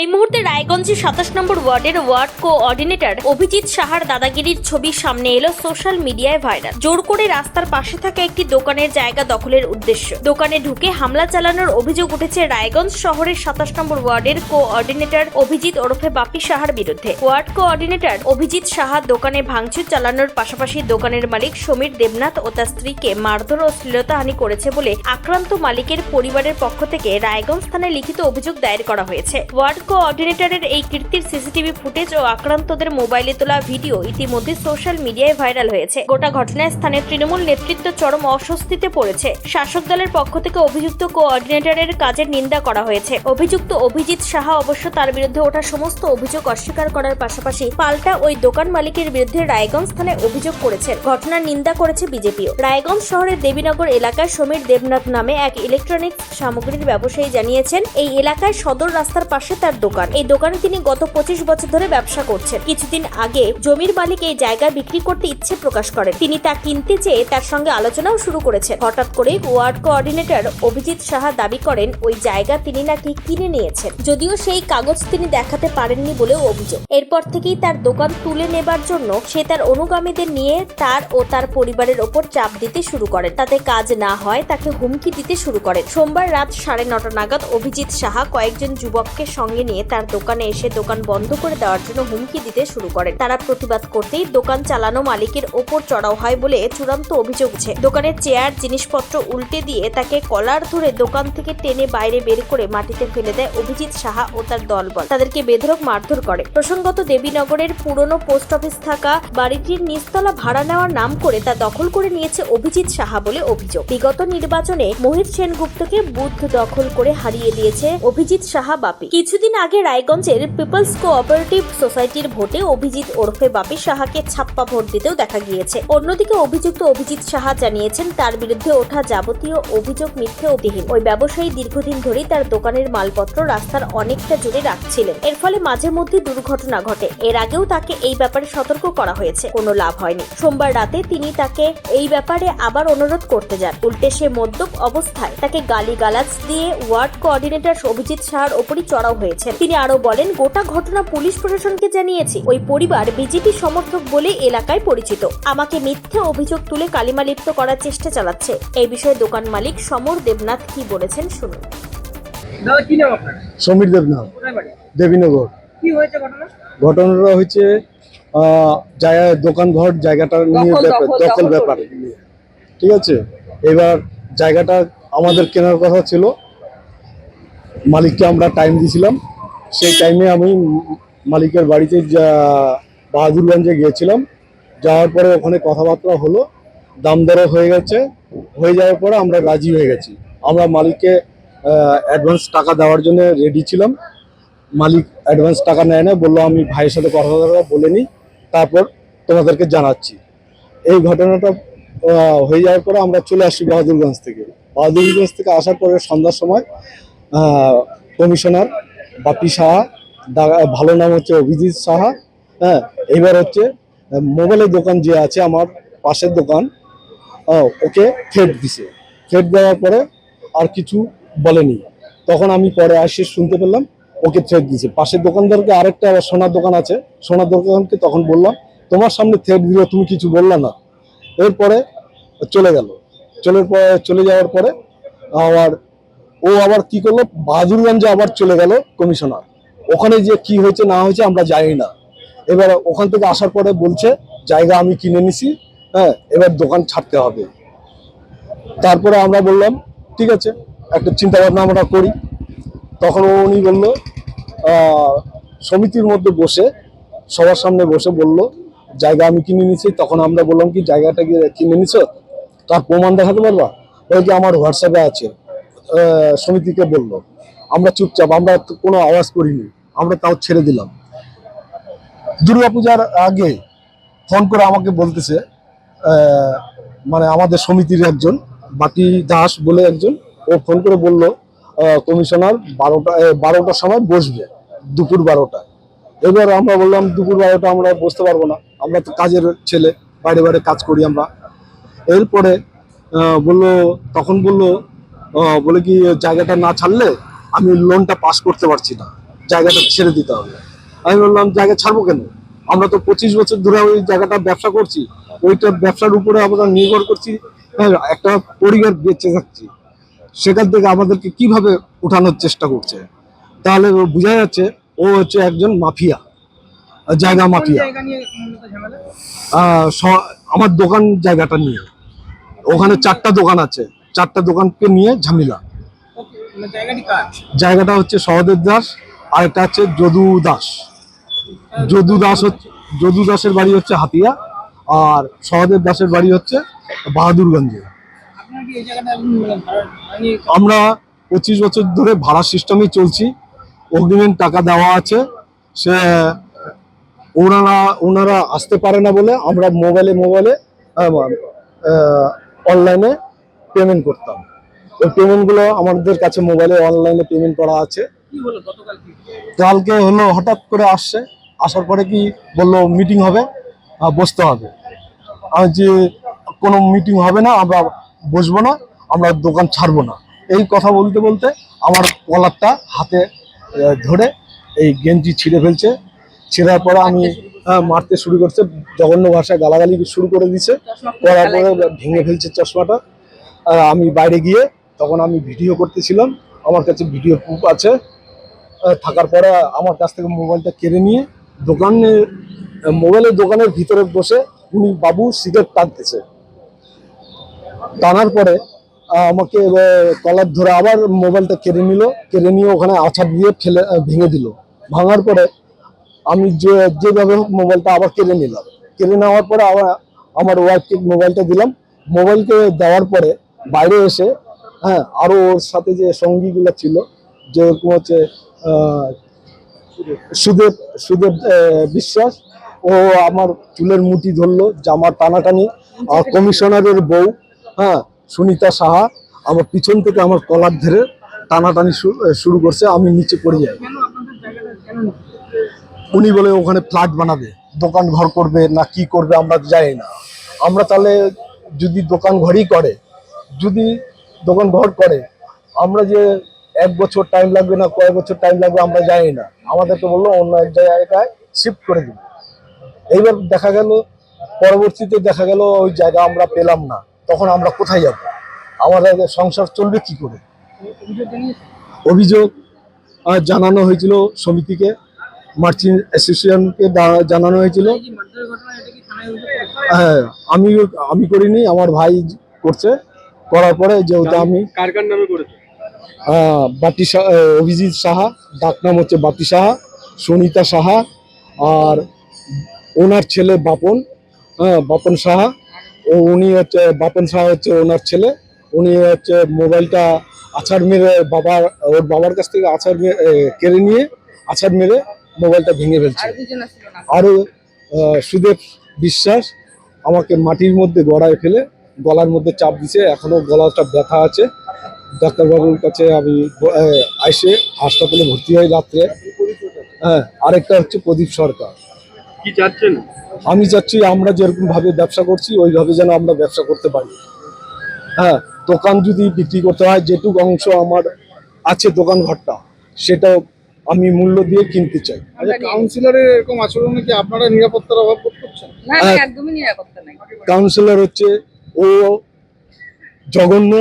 এই মুহূর্তে রায়গঞ্জের সাতাশ নম্বর ওয়ার্ডের ওয়ার্ড কোঅর্ডিনেটর অভিজিৎ সাহার দাদাগিরির ছবি সামনে এলো সোশ্যাল মিডিয়ায় ভাইরাল। জোর করে রাস্তার পাশে থাকা একটি দোকানের জায়গা দখলের উদ্দেশ্য। দোকানে ঢুকে হামলা চালানোর অভিযোগ উঠেছে রায়গঞ্জ শহরের সাতাশ নম্বর ওয়ার্ডের কোঅর্ডিনেটর অভিজিৎ ওরফে বাপি সাহার বিরুদ্ধে। ওয়ার্ড কোঅর্ডিনেটর অভিজিৎ সাহা দোকানে ভাঙচুর চালানোর পাশাপাশি দোকানের মালিক সমীর দেবনাথ ও তার স্ত্রীকে মারধর ও শ্লীলতাহানি করেছে বলে আক্রান্ত মালিকের পরিবারের পক্ষ থেকে রায়গঞ্জ থানায় লিখিত অভিযোগ দায়ের করা হয়েছে। ওয়ার্ড কোঅর্ডিনেটরের এই কীর্তির সিসিটিভি ফুটেজ ও আক্রান্তদের মোবাইলে তোলা ভিডিও ইতিমধ্যে সোশ্যাল মিডিয়ায় ভাইরাল হয়েছে। গোটা ঘটনায় স্থানীয় তৃণমূল নেতৃত্ব চরম অস্বস্তিতে পড়েছে। শাসক দলের পক্ষ থেকে অভিযুক্ত কোঅর্ডিনেটরের কাজের নিন্দা করা হয়েছে। অভিযুক্ত অভিজিৎ সাহা অবশ্য তার বিরুদ্ধে ওঠা সমস্ত অভিযোগ অস্বীকার করার পাশাপাশি পাল্টা ওই দোকান মালিকের বিরুদ্ধে রায়গঞ্জ থানায় অভিযোগ করেছেন। ঘটনার নিন্দা করেছে বিজেপিও। রায়গঞ্জ শহরের দেবীনগর এলাকায় সমীর দেবনাথ নামে এক ইলেকট্রনিক্স সামগ্রীর ব্যবসায়ী জানিয়েছেন, এই এলাকায় সদর রাস্তার পাশে তার দোকান। এই দোকানে তিনি গত পঁচিশ বছর ধরে ব্যবসা করছেন। কিছুদিন আগে জমির মালিক এই জায়গা বিক্রি করতে ইচ্ছে প্রকাশ করেন। তিনি তা কিনতে চেয়ে তার সঙ্গে আলোচনাও শুরু করেছেন। হঠাৎ করে ওয়ার্ড কোঅর্ডিনেটর অভিজিৎ সাহা দাবি করেন, ওই জায়গা তিনি নাকি কিনে নিয়েছেন। যদিও সেই কাগজ তিনি দেখাতে পারেননি বলেও অভিযোগ। এরপর থেকেই তার দোকান তুলে নেবার জন্য সে তার অনুগামীদের নিয়ে তার ও তার পরিবারের ওপর চাপ দিতে শুরু করেন। তাতে কাজ না হয় তাকে হুমকি দিতে শুরু করেন। সোমবার রাত সাড়ে নটা নাগাদ অভিজিৎ সাহা কয়েকজন যুবককে সঙ্গে নিয়ে তার দোকানে এসে দোকান বন্ধ করে দেওয়ার জন্য হুমকি দিতে শুরু করেন তারা প্রতিবাদ করতেই দোকান চালানো মালিকের ওপর চড়াও হয় বলে চূড়ান্ত অভিযোগ উঠছে। দোকানের চেয়ার, জিনিসপত্র উল্টে দিয়ে তাকে কলার ধরে দোকান থেকে টেনে বাইরে বের করে মাটিতে ফেলে দেয় অভিজিৎ সাহা ও তার দলবল। তাদেরকে বেধরক মারধর করে। প্রসঙ্গত দেবীনগরের পুরনো পোস্ট অফিস থাকা বাড়িটির নিচতলা ভাড়া নেওয়ার নাম করে তা দখল করে নিয়েছে অভিজিৎ সাহা বলে অভিযোগ। বিগত নির্বাচনে মোহিত সেনগুপ্তকে বুথ দখল করে হারিয়ে দিয়েছে অভিজিৎ সাহা বাপি। কিছুদিন আগে রায়গঞ্জের পিপলস কোঅপারেটিভ সোসাইটির ভোটে অভিজিৎ ওরফে বাপি সাহাকে ছাপ্পা ভোট দিতেও দেখা গিয়েছে। অন্যদিকে অভিযুক্ত অভিজিৎ সাহা জানিয়েছেন, তার বিরুদ্ধে ওঠা যাবতীয় অভিযোগ মিথ্যে অতিহীন। ওই ব্যবসায়ী দীর্ঘদিন ধরেই তার দোকানের মালপত্র রাস্তার অনেকটা জুড়ে রাখছিলেন। এর ফলে মাঝে মধ্যে দুর্ঘটনা ঘটে। এর আগেও তাকে এই ব্যাপারে সতর্ক করা হয়েছে। কোনো লাভ হয়নি। সোমবার রাতে তিনি তাকে এই ব্যাপারে আবার অনুরোধ করতে যান। উল্টে সে মদ্যপ অবস্থায় তাকে গালিগালাজ দিয়ে ওয়ার্ড কোঅর্ডিনেটর অভিজিৎ সাহার ওপরই চড়াও হয়েছে। তিনি আরও বলেন গোটা ঘটনা পুলিশ প্রশাসনকে জানিয়েছি। ওই পরিবার বিজেপি সমর্থক বলে এলাকায় পরিচিত। আমাকে মিথ্যে অভিযোগ তুলে কালিমালিপ্ত করার চেষ্টা চালাচ্ছে। এই বিষয়ে দোকান মালিক সমর দেবনাথ কি বলেছেন শুনুন। দাদা কি নাম আপনার? সমীর দেবনাথ। দেবীনগর। কি হয়েছে ঘটনাটা হচ্ছে দোকান ঘর জায়গাটা নিয়ে দখল, ব্যাপার। ঠিক আছে? এবার জায়গাটা আমাদের কেনার কথা ছিল। মালিককে আমরা টাইম দিয়েছিলাম। সেই টাইমে আমি মালিকের বাড়িতে যা বাহাদুরগঞ্জে গিয়েছিলাম। যাওয়ার পরে ওখানে কথাবার্তা হলো, দাম দরও হয়ে গেছে। হয়ে যাওয়ার পরে আমরা রাজি হয়ে গেছি। আমরা মালিককে অ্যাডভান্স টাকা দেওয়ার জন্য রেডি ছিলাম। মালিক অ্যাডভান্স টাকা নেয় না, বলল আমি ভাইয়ের সাথে কথা কথা বলে নিই, তারপর তোমাদেরকে জানাচ্ছি। এই ঘটনাটা হয়ে যাওয়ার পরে আমরা চলে আসি বাহাদুরগঞ্জ থেকে। বাহাদুরগঞ্জ থেকে আসার পরে সন্ধ্যার সময় কমিশনার বাপি সাহা ভালো নাম হচ্ছে অভিজিৎ সাহা হ্যাঁ এবার হচ্ছে মোবাইলের দোকান যে আছে আমার পাশের দোকান ওকে থ্রেট দিছে। থ্রেট দেওয়ার পরে আর কিছু বলেনি। তখন আমি পরে আসে শুনতে পেলাম, ওকে থ্রেট দিয়েছে পাশের দোকানদারকে আরেকটা আবার সোনার দোকান আছে, সোনার দোকানকে তখন বললাম, তোমার সামনে থ্রেট দিল, তুমি কিছু বললা না। এরপরে চলে গেল। চলে চলে যাওয়ার পরে আবার ও আবার কি করল? বাহাদুরগঞ্জে আবার চলে গেল কমিশনার। ওখানে যে কি হয়েছে, না হয়েছে আমরা জানি না। এবার ওখান থেকে আসার পরে বলছে, জায়গা আমি কিনে নিছি হ্যাঁ এবার দোকান ছাড়তে হবে। তারপরে আমরা বললাম, ঠিক আছে, একটা চিন্তা ভাবনা আমরা করি। তখন উনি বলল সমিতির মধ্যে বসে, সবার সামনে বসে বলল, জায়গা আমি কিনে নিছি। তখন আমরা বললাম, কি জায়গাটা কিনে নিছো? তার প্রমাণ দেখাতে পারবা? ওই যে আমার হোয়াটসঅ্যাপে আছে। সমিতিকে বলল, আমরা চুপচাপ, আমরা কোনো আওয়াজ করিনি, আমরা তাও ছেড়ে দিলাম। দুর্গাপূজার আগে ফোন করে আমাকে বলতেছে মানে আমাদের সমিতির একজন, বাকি দাস বলে একজন, ও ফোন করে বলল কমিশনার বারোটা বারোটার সময় বসবে, দুপুর বারোটা এবার আমরা বললাম, দুপুর বারোটা আমরা বসতে পারব না, আমরা তো কাজের ছেলে, বাইরে বাইরে কাজ করি আমরা। এরপরে বলল, তখন বলল বলে কি জায়গাটা না ছাড়লে আমি লোনটা পাস করতে পারছি না। জায়গাটা ছেড়ে দিতে হবে। আমি বললাম জায়গা ছাড়বো কেন? আমরা তো পঁচিশ বছর ধরে ওই জায়গাটা ব্যবসা করছি। ওইটা ব্যবসার উপরে আমরা নির্ভর করছি। হ্যাঁ, একটা পরিবার বেঁচে থাকছি। সেখান থেকে আমাদেরকে কীভাবে উঠানোর চেষ্টা করছে? তাহলে ও বোঝা যাচ্ছে ও হচ্ছে একজন মাফিয়া। জায়গা মাফিয়া। আমার দোকান জায়গাটা নিয়ে। ওখানে চারটা দোকান আছে। চারটা দোকানকে নিয়ে ঝামেলা। জায়গাটি হচ্ছে সহদেব দাস, আর একটা হচ্ছে যদু দাস। যদু দাস হচ্ছে যদু দাসের বাড়ি হচ্ছে হাতিয়া, আর সহদেব দাসের বাড়ি হচ্ছে বাহাদুরগঞ্জে আমরা পঁচিশ বছর ধরে ভাড়া সিস্টেমে চলছি। অগ্রিমেন্ট টাকা দেওয়া আছে। সে, ওনারা ওনারা আসতে পারে না বলে আমরা মোবাইলে মোবাইলে অনলাইনে পেমেন্ট করতাম। ওই পেমেন্টগুলো আমাদের কাছে মোবাইলে অনলাইনে পেমেন্ট করা আছে। কালকে হলো হঠাৎ করে আসছে। আসার পরে কি বলল মিটিং হবে? বসতে হবে। আমি যে কোনো মিটিং হবে না আমরা বসবো না আমরা দোকান ছাড়বো না। এই কথা বলতে বলতে আমার কলারটা হাতে ধরে এই গেঞ্জি ছিঁড়ে ফেলছে। ছিঁড়ার পরে আমি আহ, মারতে শুরু করছে। জঘন্য ভাষায় গালাগালি শুরু করে দিছে। করার পরে ভেঙে ফেলছে চশমাটা। আমি বাইরে গিয়ে তখন আমি ভিডিও করতেছিলাম। আমার কাছে ভিডিও প্রুফ আছে। থাকার পরে আমার কাছ থেকে মোবাইলটা কেড়ে নিয়ে দোকানে, মোবাইলের দোকানের ভিতরে বসে উনি বাবু সিগারেট টানতেছে। টানার পরে আমাকে কলার ধরে আবার মোবাইলটা কেড়ে নিল। কেড়ে নিয়ে ওখানে আছাড় দিয়ে ফেলে ভেঙে দিল। ভাঙার পরে আমি যে, যেভাবে হোক মোবাইলটা আবার কেড়ে নিলাম। কেড়ে নেওয়ার পরে আবার আমার ওয়াইফকে মোবাইলটা দিলাম। মোবাইলকে দেওয়ার পরে বাইরে এসে হ্যাঁ আরও ওর সাথে যে সঙ্গীগুলো ছিল যেরকম হচ্ছে সুদেব সুদেব বিশ্বাস ও আমার চুলের মুঠি ধরলো জামা টানাটানি আর কমিশনারের বউ হ্যাঁ সুনিতা সাহা আমার পিছন থেকে আমার কলার ধরে টানাটানি শুরু করছে আমি নিচে পড়ে যাই? উনি বলে ওখানে ফ্ল্যাট বানাবে দোকান ঘর করবে না কি করবে আমরা জানি না আমরা তাহলে যদি দোকান ঘরই করে যদি দোকান ঘর করে আমরা যে এক বছর টাইম লাগবে না কয়েক বছর টাইম লাগবে আমরা জানি না। আমাদেরকে বলল অন্য এক জায়গায় শিফট করে দিবে। এইবার দেখা গেল পরবর্তীতে দেখা গেল ওই জায়গা আমরা পেলাম না। তখন আমরা কোথায় যাব? আমাদের সংসার চলবে কি করে? অভিযোগ জানানো হয়েছিল সমিতিকে মার্চেন্ট অ্যাসোসিয়েশনকে জানানো হয়েছিল? হ্যাঁ আমি আমি করিনি আমার ভাই করছে। করার পরে যেহেতু আমি কার কার নামে করেছে আহ, বাপি অভিজিৎ সাহা ডাক নাম হচ্ছে বাপি সাহা সুনিতা সাহা আর ওনার ছেলে বাপন হ্যাঁ বাপন সাহা। ও উনি হচ্ছে বাপন সাহা হচ্ছে ওনার ছেলে। উনি হচ্ছে মোবাইলটা আছাড় মেরে বাবার ওর বাবার কাছ থেকে আছাড় কেড়ে নিয়ে আছাড় মেরে মোবাইলটা ভেঙে ফেলছে। আরও সুদেব বিশ্বাস আমাকে মাটির মধ্যে গড়ায় ফেলে গলার মধ্যে চাপ দিছে এখনও গলাটা ব্যথা আছে। ডাক্তারবাবুর কাছে আমি আইসে হাসপাতালে ভর্তি হই রাত্রে। হ্যাঁ আরেকটা হচ্ছে প্রদীপ সরকার। কি চাচ্ছেন? আমি চাচ্ছি আমরা যেরকম ভাবে ব্যবসা করছি ওইভাবে যেন আমরা ব্যবসা করতে পারি। হ্যাঁ দোকান যদি বিক্রি করতে হয় যেটুক অংশ আমার আছে দোকান ঘরটা সেটাও আমি মূল্য দিয়ে কিনতে চাই। আচ্ছা কাউন্সিলরের এরকম আচরণে কি আপনারা নিরাপত্তার অভাব বোধ করছেন? না হ্যাঁ। না একদমই নিরাপত্তা নাই। কাউন্সিলর হচ্ছে ও জঘন্য।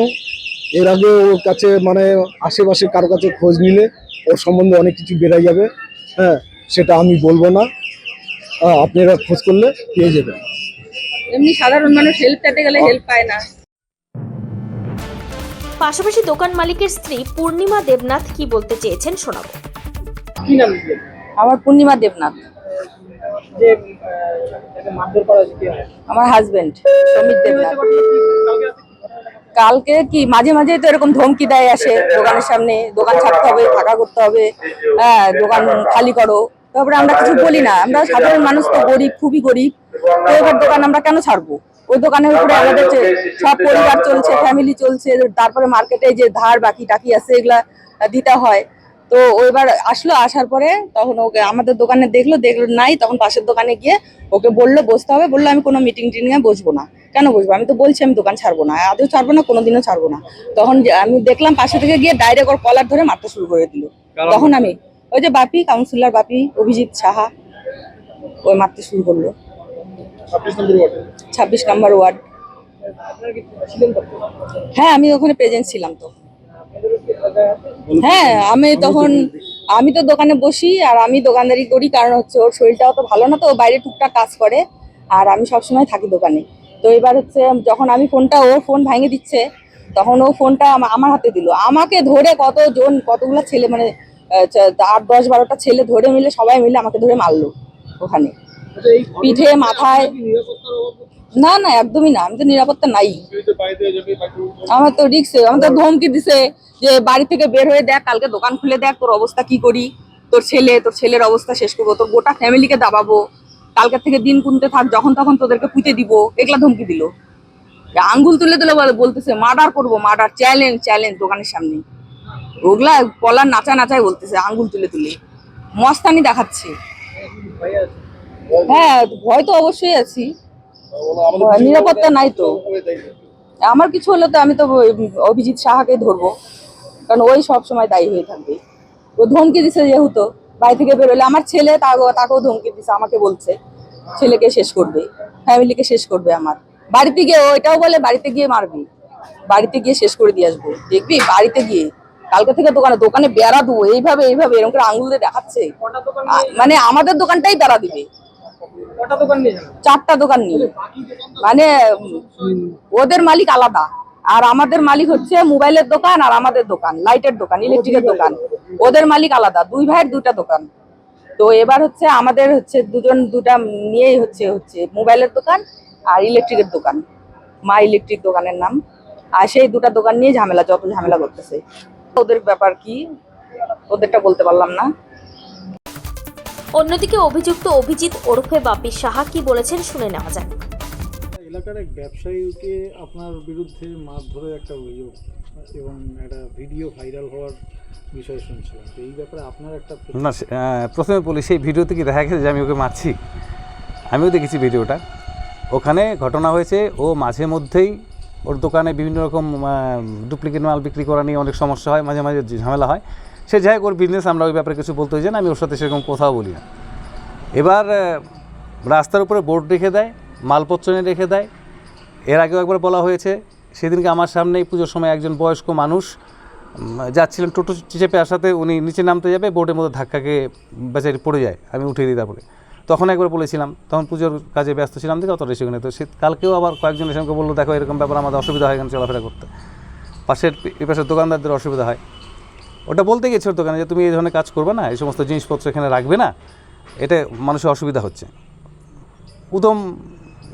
এর আগে ওর কাছে মানে আশেপাশে কারও কাছে খোঁজ নিলে ওর সম্বন্ধে অনেক কিছু বেড়ে যাবে। হ্যাঁ সেটা আমি বলব না। আপনারা খোঁজ করলে পেয়ে যাবেন। এমনি সাধারণ মানুষ হেল্প চাইতে গেলে হেল্প পায় না। পাশাপাশি দোকান মালিকের স্ত্রী পূর্ণিমা দেবনাথ কি বলতে চেয়েছেন শোনাবো। কি নাম? আমার পূর্ণিমা দেবনাথ। যে মারধর করা হয়েছে আমার হাজবেন্ড সমীর দেবনাথ। কালকে কি কালকে কি? মাঝে মাঝে তো এরকম ধমকি দেয় আসে দোকানের সামনে দোকান ছাড়তে হবে থাকা করতে হবে হ্যাঁ দোকান খালি করো। তারপরে আমরা কিছু বলি না আমরা সাধারণ মানুষ তো গরিব খুবই গরিব। তো এবার দোকান আমরা কেন ছাড়বো? ওই দোকানের উপরে আমাদের যে সব পরিবার চলছে ফ্যামিলি চলছে তারপরে মার্কেটে যে ধার বাকি টাকি আছে এগুলা দিতে হয়। তো ওইবার আসলো আসার পরে তখন ওকে আমাদের দোকানে দেখল দেখল নাই তখন পাশের দোকানে গিয়ে ওকে বলল বসতে হবে। বলল আমি কোনো মিটিং টিটিংয়ে বসবো না। কেন বসবো? আমি তো বলছি আমি দোকান ছাড়বো না। আদৌ ছাড়বো না কোনোদিনও ছাড়বো না। তখন আমি দেখলাম পাশে থেকে গিয়ে ডাইরেক্ট ওর কলার ধরে মারতে শুরু করে দিল। তখন আমি ওই যে বাপি কাউন্সিলর বাপি অভিজিৎ সাহা ওই মারতে শুরু করল। ছাব্বিশ নম্বর ওয়ার্ডে। হ্যাঁ আমি ওখানে প্রেজেন্ট ছিলাম তো আপনাদেরও কি এলাকা আছে হ্যাঁ আমি তখন আমি তো দোকানে বসি আর আমি দোকানদারি করি কারণ হচ্ছে ওর শরীরটাও তো ভালো না তো ও বাইরে টুকটাক কাজ করে আর আমি সবসময় থাকি দোকানে। তো এবার হচ্ছে যখন আমি ফোনটা ও ফোন ভাঙে দিচ্ছে তখন ও ফোনটা আমার হাতে দিল। আমাকে ধরে কতজন কতগুলো ছেলে মানে আট দশ বারোটা ছেলে ধরে মিলে সবাই মিলে আমাকে ধরে মারলো ওখানে। আচ্ছা পিঠে মাথায় না না, একদমই না। আমি তো নিরাপত্তা নাই। আমার তো রিক্স আমার তো ধমকি দিছে যে বাড়ি থেকে বের হয়ে দেখ, কালকে দোকান খুলে দেখ, তোর অবস্থা কি করি? তোর ছেলে, তোর ছেলের অবস্থা শেষ করব, তোর গোটা ফ্যামিলিকে দাবাবো। কালকে থেকে দিন গুনতে থাক, যখন তখন তোদেরকে পুঁতে দিব। এগুলা ধমকি দিল। আঙ্গুল তুলে তুলে বলে- বলতেছে মার্ডার করব মার্ডার চ্যালেঞ্জ চ্যালেঞ্জ দোকানের সামনে। ওগুলা পলার নাচা নাচাই বলতেছে, আঙ্গুল তুলে তুলে। মস্তানি দেখাচ্ছে। হ্যাঁ ভয় তো অবশ্যই আছি। নিরাপত্তা নাই তো। আমার কিছু হলে তো আমি তো অভিজিৎ সাহাকে ধরবো। কারণ ওই সব সময় দায়ী হয়ে থাকবে। ও ধমকি দিছে যেহেতু, বাড়ি থেকে বেরোলে। আমার ছেলে তাকেও ধমকি দিছে, আমাকে বলছে, ছেলেকে শেষ করবে, ফ্যামিলিকে শেষ করবে আমার। বাড়িতে গিয়ে ও এটাও বলে, বাড়িতে গিয়ে মারবি। বাড়িতে গিয়ে শেষ করে দিয়ে আসব। দেখবি বাড়িতে গিয়ে। কালকে থেকে দোকানে দোকানে বেড়া দেবো। এইভাবে এইভাবে এরকম করে আঙুল দিয়ে দেখাচ্ছে। মানে আমাদের দোকানটাই বেড়া দিবে। চারটা দোকান নিয়ে। মানে ওদের মালিক আলাদা। আর আমাদের মালিক হচ্ছে মোবাইলের দোকান আর আমাদের দোকান, লাইটের দোকান, ইলেকট্রিকের দোকান। ওদের মালিক আলাদা, দুই ভাইয়ের দুইটা দোকান। তো এবার হচ্ছে আমাদের হচ্ছে দুজন, দুটা নিয়েই হচ্ছে হচ্ছে মোবাইলের দোকান আর ইলেকট্রিকের দোকান। মা ইলেকট্রিক দোকানের নাম। আর সেই দুটা দোকান নিয়ে ঝামেলা, যত ঝামেলা করতেছে। ওদের ব্যাপার কি? ওদেরটা বলতে পারলাম না। অন্যদিকে অভিযুক্ত অভিজিৎ ওরফে বাপি সাহা কি বলেছেন শুনে নেওয়া যাক। এলাকার এক ব্যবসায়ীকে আপনার বিরুদ্ধে মারধরের একটা অভিযোগ এবং একটা ভিডিও ভাইরাল হওয়ার বিষয় শুনছিলাম। তো এই ব্যাপারে আপনার একটা না প্রথমে বলি সেই ভিডিওতে কি দেখা গেছে যে আমি ওকে মারছি? আমিও দেখেছি ভিডিওটা। ওখানে ঘটনা হয়েছে ও মাঝে মধ্যেই ওর দোকানে বিভিন্ন রকম ডুপ্লিকেট মাল বিক্রি করা নিয়ে অনেক সমস্যা হয় মাঝে মাঝে ঝামেলা হয়। সে যাই ওর বিজনেস আমরা ওই ব্যাপারে কিছু বলতে চাই না, আমি ওর সাথে সেরকম কথাও বলি না। এবার রাস্তার উপরে বোর্ড রেখে দেয় মালপত্র এনে রেখে দেয়। এর আগেও একবার বলা হয়েছে, সেদিনকে আমার সামনেই পুজোর সময় একজন বয়স্ক মানুষ যাচ্ছিলেন টোটো চেপে আসাতে, উনি নিচে নামতে যাবে বোর্ডের মধ্যে ধাক্কাকে বেচারি পড়ে যায়, আমি উঠিয়ে দিই তারপরে। তখন একবার বলেছিলাম, তখন পুজোর কাজে ব্যস্ত ছিলাম, দেখে অত রেসে তো সে, কালকেও আবার কয়েকজন এসে বলল, দেখো এরকম ব্যাপার, আমাদের অসুবিধা হয় এখানে চলাফেরা করতে। পাশের পাশের দোকানদারদের অসুবিধা হয়। ওটা বলতে গেছি ওর দোকানে যে তুমি এই ধরনের কাজ করবে না, এই সমস্ত জিনিসপত্র এখানে রাখবে না, এটা মানুষের অসুবিধা হচ্ছে। উদম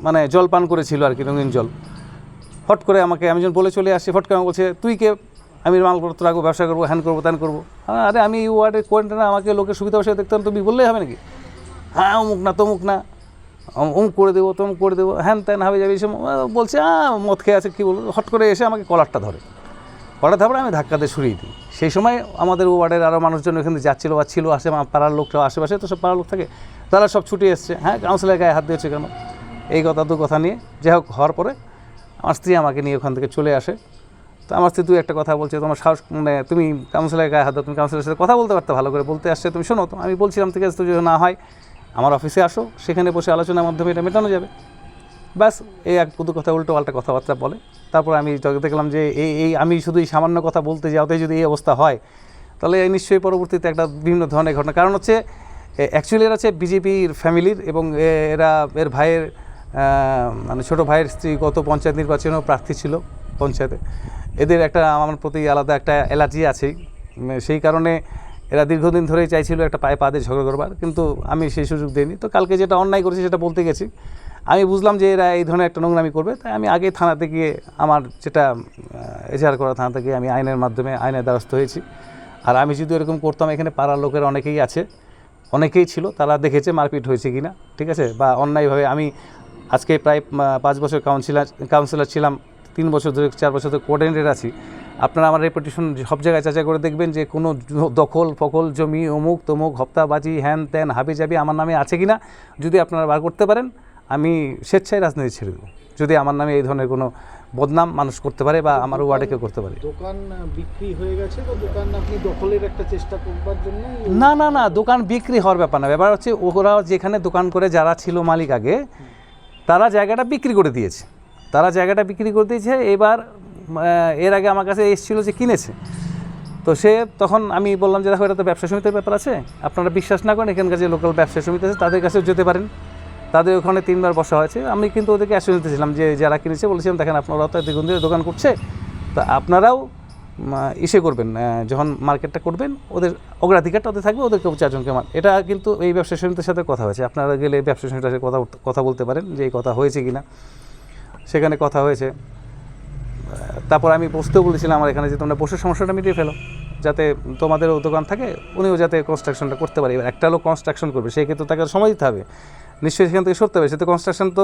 মানে জল পান করেছিল আর কি, রঙিন জল। ফট করে আমাকে আমি যখন বলে চলে আসছি ফট করে বলছে, তুই কে? আমি মালপত্র রাখব, ব্যবসা করব, হ্যান করব, ত্যান করব। আরে আমি এই ওয়ার্ডের কোয়ারেন্টাইন আমাকে লোকের সুবিধা অসুবিধা দেখতাম, তুমি বললেই হবে নাকি? হ্যাঁ অমুক না, তমুক না। অমুক করে দেবো, তমুক করে দেবো, হ্যান ত্যান হবে, যাবে এইসব বলছে মদ খেয়ে আছে, কী বলব? হট করে এসে আমাকে কলারটা ধরে। কলার ধরে আমি ধাক্কাতে সরিয়ে দিই। সেই সময় আমাদের ওয়ার্ডের আরও মানুষজন ওখানে যাচ্ছিল বা ছিল, আসে পাড়ার লোকটা আশেপাশে তো সব পাড়ার লোক থাকে, তারা সব ছুটে এসছে। হ্যাঁ কাউন্সিলের গায়ে হাত দিয়েছে কেন? এই কথা, দু কথা নিয়ে। যাই হোক, হওয়ার পরে আমার স্ত্রী আমাকে নিয়ে ওখান থেকে চলে আসে। তো আমার স্ত্রী তুই একটা কথা বলছে, তোমার সাহস মানে তুমি কাউন্সিলের গায়ে হাত তুমি কাউন্সিলের সাথে কথা বলতে পারতে, ভালো করে বলতে আসছে, তুমি শোনো, তো আমি বলছিলাম ঠিক আছে তো যদি না হয় আমার অফিসে আসো, সেখানে বসে আলোচনার মাধ্যমে এটা মেটানো যাবে। ব্যাস, এই এক দুটো কথা, উল্টো পাল্টা কথাবার্তা বলে। তারপর আমি দেখলাম যে এই এই, আমি শুধু এই সামান্য কথা বলতে যাওয়াতে যদি এই অবস্থা হয়, তাহলে নিশ্চয়ই পরবর্তীতে একটা বিভিন্ন ধরনের ঘটনা। কারণ হচ্ছে অ্যাকচুয়ালি এরা হচ্ছে বিজেপির ফ্যামিলির এবং এরা এর ভাইয়ের মানে ছোটো ভাইয়ের স্ত্রী গত পঞ্চায়েত নির্বাচনেও প্রার্থী ছিল পঞ্চায়েতে। এদের একটা আমার প্রতি আলাদা একটা অ্যালার্জি আছেই সেই কারণে এরা দীর্ঘদিন ধরেই চাইছিল একটা পায়ে পা দিয়ে ঝগড়া করবার, কিন্তু আমি সেই সুযোগ দিইনি। তো কালকে যেটা অন্যায় করেছি সেটা বলতে গেছি। আমি বুঝলাম যে এরা এই ধরনের একটা নোংরামি করবে, তাই আমি আগে থানাতে গিয়ে আমার যেটা এজাহার করা থানাতে গিয়ে আমি আইনের মাধ্যমে আইনের দ্বারস্থ হয়েছি। আর আমি যদি এরকম করতাম, এখানে পাড়ার লোকের অনেকেই আছে, অনেকেই ছিল, তারা দেখেছে মারপিট হয়েছে কি না ঠিক আছে? বা অন্যায়ভাবে আমি আজকে প্রায় পাঁচ বছর কাউন্সিলার কাউন্সিলর ছিলাম, তিন বছর ধরে, চার বছর ধরে কোঅর্ডিনেটর আছি। আপনারা আমার রেপুটেশন সব জায়গায় যাচাই করে দেখবেন যে কোনো দখল, ফখল, জমি, অমুক, তমুক, হপ্তাবাজি হ্যান ত্যান হাবি জাবি আমার নামে আছে কি না যদি আপনারা বার করতে পারেন আমি স্বেচ্ছায় রাজনীতি ছেড়ে দেবো। যদি আমার নামে এই ধরনের কোনো বদনাম মানুষ করতে পারে বা আমার ওয়ার্ডে কেউ করতে পারে। দোকান বিক্রি হয়ে গেছে বা দোকান আপনি দখলের একটা চেষ্টা করবার জন্য না না না দোকান বিক্রি হওয়ার ব্যাপার না। ব্যাপার হচ্ছে ওরা যেখানে দোকান করে যারা ছিল মালিক আগে তারা জায়গাটা বিক্রি করে দিয়েছে। তারা জায়গাটা বিক্রি করে দিয়েছে এবার এর আগে আমার কাছে এসেছিল যে কিনেছে। তো সে তখন আমি বললাম যে দেখো এটা তো ব্যবসা সমিতির ব্যাপার আছে। আপনারা বিশ্বাস না করেন এখানকার যে লোকাল ব্যবসা সমিতি আছে তাদের কাছেও যেতে পারেন। তাদের ওখানে তিনবার বসা হয়েছে। আমি কিন্তু ওদেরকে অ্যাসুরেন্স দিয়েছিলাম যে যারা কিনেছে বলেছিলাম, দেখেন, আপনারা তো দ্বিগুণ দিয়ে দোকান করছে, তা আপনারাও ইসে করবেন যখন মার্কেটটা করবেন, ওদের অগ্রাধিকারটা ওদের থাকবে, ওদেরকে চারজনকে মার এটা কিন্তু এই ব্যবসা সমিতির সাথে কথা হয়েছে। আপনারা গেলে ব্যবসা সমিতির সাথে কথা কথা বলতে পারেন যে এই কথা হয়েছে কি না সেখানে কথা হয়েছে। তারপর আমি বসতেও বলেছিলাম, আমার এখানে যে তোমরা বসে সমস্যাটা মিটিয়ে ফেলো। যাতে তোমাদেরও দোকান থাকে, উনিও যাতে কনস্ট্রাকশনটা করতে পারে। এবার একটা লোক কনস্ট্রাকশন করবে সেই ক্ষেত্রে তাকে সময় দিতে হবে। নিশ্চয়ই সেখান থেকে সরতে হবে, সে তো কনস্ট্রাকশন তো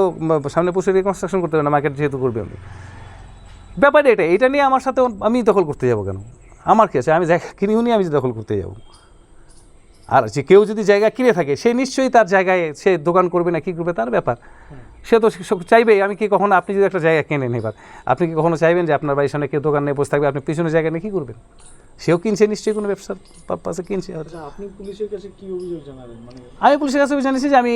সামনে বসে দিয়ে কনস্ট্রাকশন করতে হবে না মার্কেট যেহেতু করবে আমি ব্যাপার এটা এটা নিয়ে আমার সাথে আমি দখল করতে যাব কেন? আমার কি আছে? আমি জায়গা কিনি উনি আমি দখল করতে যাব। আর যে কেউ যদি জায়গা কিনে থাকে, সে নিশ্চয়ই তার জায়গায় সে দোকান করবে না, কী করবে তার ব্যাপার। সে তো চাইবেই আমি কি কখনো আপনি যদি একটা জায়গা কেনেন এবার? আপনি কি কখনো চাইবেন যে আপনার বাড়ির সামনে কেউ দোকান নিয়ে বসে থাকবে, আপনি পিছনে জায়গা নিয়ে কী করবেন? সেও কিনছে নিশ্চয়ই কোনো ব্যবসার পারপাসে কিনছে। হয়তো। আচ্ছা আপনি পুলিশের কাছে কি অভিযোগ জানাবেন মানে আমি পুলিশের কাছে জানিয়েছি যে আমি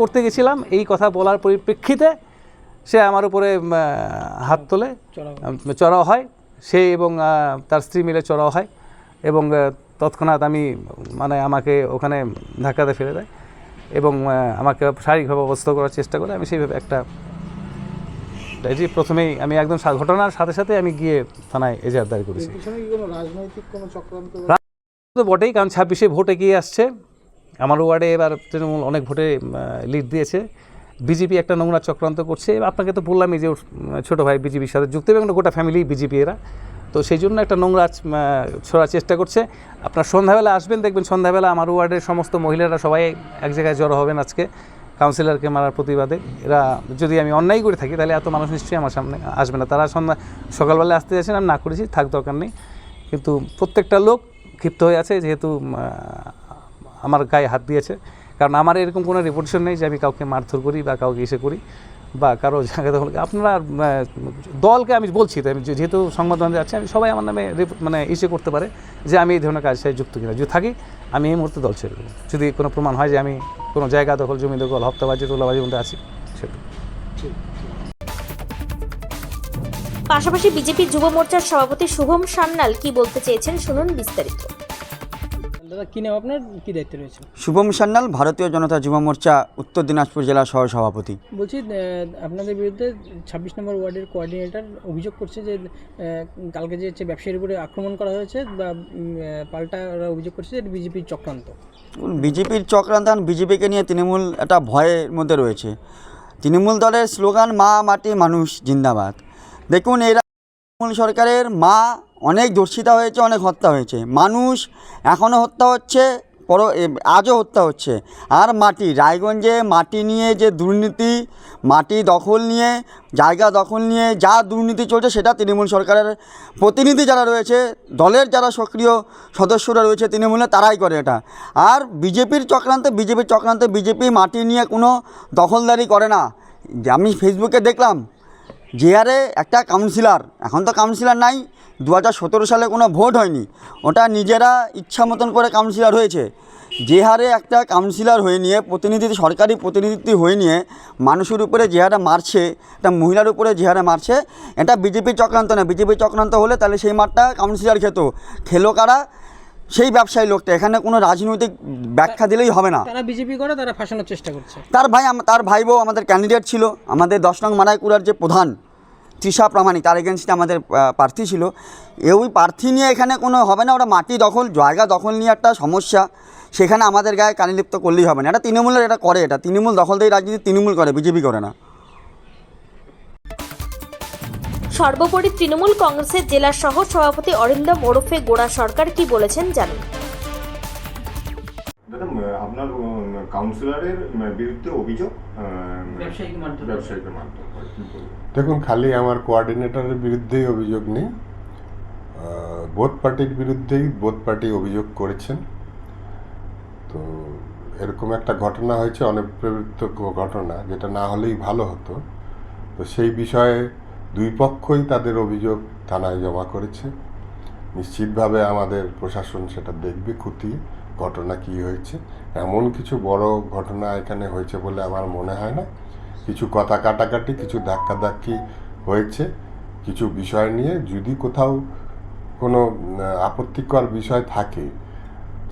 করতে গেছিলাম। এই কথা বলার পরিপ্রেক্ষিতে সে আমার উপরে হাত তোলে। চড়াও। হয়। সে এবং তার স্ত্রী মিলে চড়াও হয় এবং তৎক্ষণাৎ আমি মানে আমাকে ওখানে ধাক্কাতে ফেলে দেয় এবং আমাকে শারীরিকভাবে অবস্থা করার চেষ্টা করে। আমি সেইভাবে একটা যে প্রথমেই আমি একদম ঘটনার সাথে সাথে আমি গিয়ে থানায় এজাহার দায়ের করেছি। তো বটেই কারণ ছাব্বিশে ভোট এগিয়ে আসছে? আমার ওয়ার্ডে এবার তৃণমূল অনেক ভোটে লিড দিয়েছে। বিজেপি একটা নোংরা চক্রান্ত করছে। আপনাকে তো বললামই যে ছোট ভাই বিজেপির সাথে যুক্ত এবং গোটা ফ্যামিলি বিজেপি এরা। তো সেই জন্য একটা নোংরা ছড়ার চেষ্টা করছে। আপনার সন্ধ্যাবেলা আসবেন দেখবেন সন্ধ্যাবেলা আমার ওয়ার্ডের সমস্ত মহিলারা সবাই এক জায়গায় জড়ো হবেন আজকে। কাউন্সিলরকে মারার প্রতিবাদে। এরা যদি আমি অন্যায় করে থাকি, তাহলে এত মানুষ নিশ্চয়ই আমার সামনে আসবে না। তারা সন্ধ্যা, সকালবেলা আসতে যাচ্ছেন আমি না করেছি, থাক দরকার নেই। কিন্তু প্রত্যেকটা লোক ক্ষিপ্ত হয়ে আছে, যেহেতু আমার গায়ে হাত দিয়েছে। কারণ আমার এরকম কোনো রেপুটেশন নেই যে আমি কাউকে মারধর করি বা কাউকে এসে করি। বা কারও জায়গা দখল আপনারা দলকে আমি বলছি, তো আমি যেহেতু সংবাদ মাধ্যমে যাচ্ছি, আমি সবাই আমার নামে মানে ইসে করতে পারে যে আমি এই ধরনের সাথে যুক্ত কিনা। যদি থাকি, আমি এই মুহূর্তে দল ছেড়ে দেবো। যদি কোনো প্রমাণ হয় যে আমি কোনো জায়গা দখল, জমি দখল, হপ্তাবাজি, তোলাবাজির মধ্যে আছি, সেটা। পাশাপাশি বিজেপি যুব মোর্চার সভাপতি শুভম সান্যাল কি বলতে চেয়েছেন, শুনুন বিস্তারিত। দাদা কি নাম আপনার? কি দায়িত্ব রয়েছে? শুভম সান্যাল ভারতীয় জনতা যুব মোর্চা উত্তর দিনাজপুর জেলা সহ সভাপতি বলছি আপনাদের বিরুদ্ধে ছাব্বিশ নম্বর ওয়ার্ডের কোঅর্ডিনেটর অভিযোগ করছে যে কালকে যে হচ্ছে ব্যবসায়ীর উপরে আক্রমণ করা হয়েছে বা পাল্টা ওরা অভিযোগ করছে যে বিজেপির চক্রান্ত। বিজেপির চক্রান্ত বিজেপিকে নিয়ে তৃণমূল একটা ভয়ের মধ্যে রয়েছে। তৃণমূল দলের স্লোগান মা মাটি মানুষ জিন্দাবাদ। দেখুন এরা তৃণমূল সরকারের মা অনেক দর্শিতা হয়েছে, অনেক হত্যা হয়েছে। মানুষ এখনও হত্যা হচ্ছে, পর আজও হত্যা হচ্ছে। আর মাটি, রায়গঞ্জে মাটি নিয়ে যে দুর্নীতি, মাটি দখল নিয়ে, জায়গা দখল নিয়ে যা দুর্নীতি চলছে, সেটা তৃণমূল সরকারের প্রতিনিধি যারা রয়েছে, দলের যারা সক্রিয় সদস্যরা রয়েছে তৃণমূলে, তারাই করে এটা। আর বিজেপির চক্রান্তে বিজেপির চক্রান্তে বিজেপি মাটি নিয়ে কোনো দখলদারি করে না। আমি ফেসবুকে দেখলাম, যে একটা কাউন্সিলর এখন তো কাউন্সিলর নাই দু হাজার সতেরো সালে কোনো ভোট হয়নি। ওটা নিজেরা ইচ্ছা মতন করে কাউন্সিলর হয়েছে। যে হারে একটা কাউন্সিলর হয়ে নিয়ে প্রতিনিধি সরকারি প্রতিনিধিত্ব হয়ে নিয়ে মানুষের উপরে যে হারে মারছে একটা মহিলার উপরে যে হারে মারছে এটা বিজেপির চক্রান্ত না। বিজেপির চক্রান্ত হলে তাহলে সেই মাঠটা কাউন্সিলর খেত। খেলো কারা? সেই ব্যবসায়ী লোকটা। এখানে কোনো রাজনৈতিক ব্যাখ্যা দিলেই হবে না। তারা বিজেপি করে তারা ফাঁসানোর চেষ্টা করছে। তার ভাই তার ভাই বউ আমাদের ক্যান্ডিডেট ছিল। আমাদের দশ নং মারাইকুড়ার যে প্রধান তৃষা প্রামাণিক, তার এগেনস্টে আমাদের প্রার্থী ছিল। ওই প্রার্থী নিয়ে এখানে কোনো হবে না, ওরা মাটি দখল, জায়গা দখল নিয়ে একটা সমস্যা। সেখানে আমাদের গায়ে কানিলিপ্ত করলেই হবে না। এটা তৃণমূলের এটা করে, এটা তৃণমূল দখল দিয়ে রাজনীতি তৃণমূল করে বিজেপি করে না। সর্বোপরি তৃণমূল কংগ্রেসের জেলা সহ সভাপতি অরিন্দম ওরফে গোড়া সরকার কি বলেছেন জানুন। দাদা আপনার কাউন্সিলরের বিরুদ্ধে অভিযোগ? দেখুন খালি আমার কোয়ার্ডিনেটরের বিরুদ্ধেই অভিযোগ নেই। বোথ পার্টির বিরুদ্ধেই বোথ পার্টি অভিযোগ করেছেন। তো এরকম একটা ঘটনা হয়েছে অনপ্রেরিত ঘটনা যেটা না হলেই ভালো হতো। তো সেই বিষয়ে দুই পক্ষই তাদের অভিযোগ থানায় জমা করেছে। নিশ্চিতভাবে আমাদের প্রশাসন সেটা দেখবে খুঁটিয়ে ঘটনা কী হয়েছে? এমন কিছু বড় ঘটনা এখানে হয়েছে বলে আমার মনে হয় না। কিছু কথা কাটাকাটি, কিছু ধাক্কাধাক্কি হয়েছে। কিছু বিষয় নিয়ে যদি কোথাও কোনো আপত্তিকর বিষয় থাকে,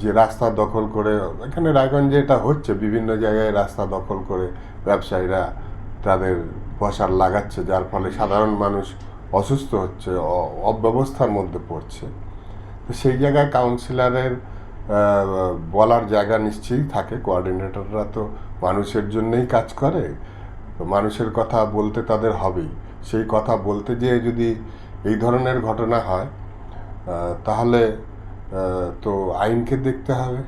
যে রাস্তা দখল করে, এখানে রায়গঞ্জে এটা হচ্ছে, বিভিন্ন জায়গায় রাস্তা দখল করে ব্যবসায়ীরা তাদের বসার লাগাচ্ছে, যার ফলে সাধারণ মানুষ অসুস্থ হচ্ছে অব্যবস্থার মধ্যে পড়ছে। তো সেই জায়গায় কাউন্সিলরের বলার জায়গা নিশ্চয়ই থাকে কোয়ার্ডিনেটররা তো মানুষের জন্যই কাজ করে তো মানুষের কথা বলতে তাদের হবেই। সেই কথা বলতে যেয়ে যদি এই ধরনের ঘটনা হয় তাহলে তো আইনকে দেখতে হবে।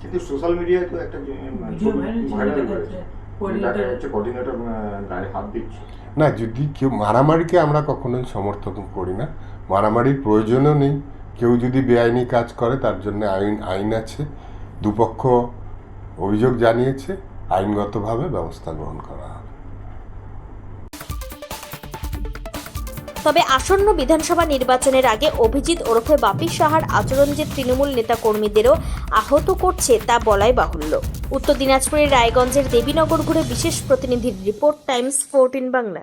কিন্তু সোশ্যাল মিডিয়ায় তো একটা দিচ্ছে। না যদি কেউ মারামারিকে আমরা কখনোই সমর্থন করি না মারামারির প্রয়োজনও নেই। কেউ যদি বেআইনি কাজ করে, তার জন্য আইন আইন আছে। দুপক্ষ অভিযোগ জানিয়েছে, আইনগতভাবে ব্যবস্থা গ্রহণ করা হবে। তবে আসন্ন বিধানসভা নির্বাচনের আগে অভিজিৎ ওরফে বাপি সাহার আচরণ যে তৃণমূল নেতা কর্মীদেরও আহত করছে, তা বলাই বাহুল্য। উত্তর দিনাজপুরের রায়গঞ্জের দেবীনগর ঘুরে বিশেষ প্রতিনিধির রিপোর্ট, টাইমস ফোরটিন বাংলা।